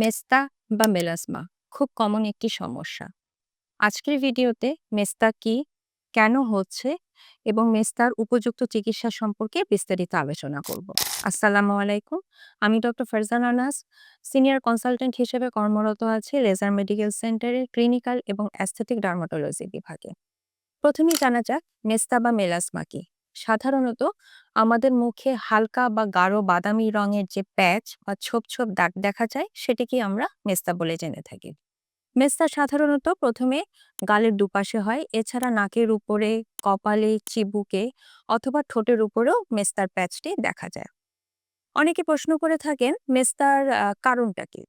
মেস্তা বা মেলাসমা খুব কমন একটি সমস্যা। আজকের ভিডিওতে মেস্তা কি, কেন হচ্ছে এবং মেস্তার উপযুক্ত চিকিৎসা সম্পর্কে বিস্তারিত আলোচনা করব। আসসালামু আলাইকুম, আমি doctor Farzan Anas, senior consultant হিসেবে কর্মরত আছি লেজার মেডিকেল সেন্টারের ক্লিনিক্যাল এবং অ্যাস্থেটিক ডার্মাটোলজি বিভাগে। প্রথমেই জানা যাক, মেস্তা বা মেলাসমা কি? সাধারণত আমাদের মুখে হালকা বা গাঢ় বাদামি রঙের যে প্যাচ বা ছোপ ছোপ দাগ দেখা যায় সেটিকে আমরা মেস্তা বলে জেনে থাকি। মেস্তা সাধারণত প্রথমে গালের দুপাশে হয়, এছাড়া নাকের উপরে, কপালে, চিবুকে অথবা ঠোঁটের উপরেও মেস্তার প্যাচটি দেখা যায়। অনেকে প্রশ্ন করে থাকেন, মেস্তার কারণটা কি?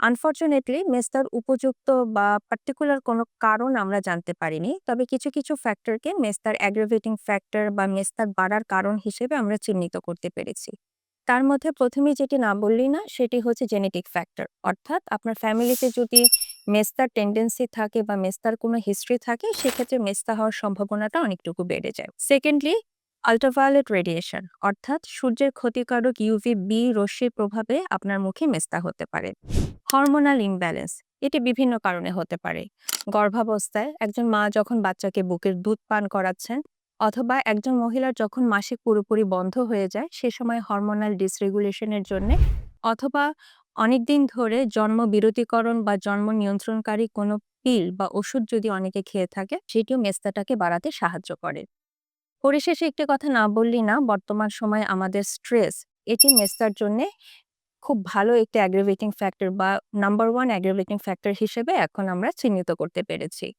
আনফরচুনেটলি মেস্তার উপযুক্ত বা পার্টিকুলার কোনো কারণ আমরা জানতে পারিনি। তবে কিছু কিছু ফ্যাক্টরকে মেস্তার অ্যাগ্রাভেটিং ফ্যাক্টর বা মেস্তার বাড়ার কারণ হিসেবে আমরা চিহ্নিত করতে পেরেছি। তার মধ্যে প্রথমে যেটি না বললি না, সেটি হচ্ছে জেনেটিক ফ্যাক্টর অর্থাৎ আপনার ফ্যামিলিতে যদি মেস্তার টেন্ডেন্সি থাকে বা মেস্তার কোনো হিস্ট্রি থাকে, সেক্ষেত্রে মেস্তা হওয়ার সম্ভাবনাটা অনেকটুকু বেড়ে যায়। সেকেন্ডলি আল্ট্রাভায়োলেট রেডিয়েশন অর্থাৎ সূর্যের ক্ষতিকারক ইউভি বি রশ্মির প্রভাবে আপনার মুখে মেস্তা হতে পারে। হরমোনাল ইমব্যালেন্স এটি বিভিন্ন কারণে হতে পারে। গর্ভাবস্থায় একজন মা যখন বাচ্চাকে বুকের দুধ পান করাচ্ছেন অথবা একজন মহিলার যখন মাসিক পুরোপুরি বন্ধ হয়ে যায়, সে সময় হরমোনাল ডিসরেগুলেশনের জন্য অথবা অনেকদিন ধরে জন্ম বিরতিকরণ বা জন্ম নিয়ন্ত্রণকারী কোনো পিল বা ওষুধ যদি অনেকে খেয়ে থাকে, সেটিও মেস্তাটাকে বাড়াতে সাহায্য করে। পরিশেষে একটি কথা না বললি না, বর্তমান সময় আমাদের স্ট্রেস এটি মেস্তার জন্য খুব ভালো একটি অ্যাগ্রিভেটিং ফ্যাক্টর বা নাম্বার ওয়ান অ্যাগ্রিভেটিং ফ্যাক্টর হিসেবে এখন আমরা চিহ্নিত করতে পেরেছি।